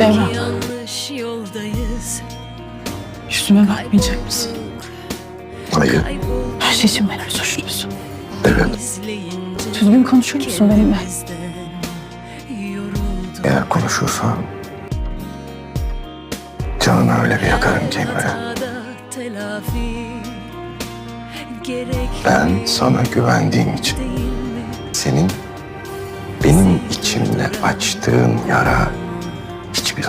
Devran. Yüzüme bakmayacak mısın? Hayır, Her şey için benim suçlusun. evet. Düzgün konuşur musun benimle? Eğer konuşursan canını öyle bir yakarım ki Emre. Ben sana güvendiğim için senin benim içimde açtığın yara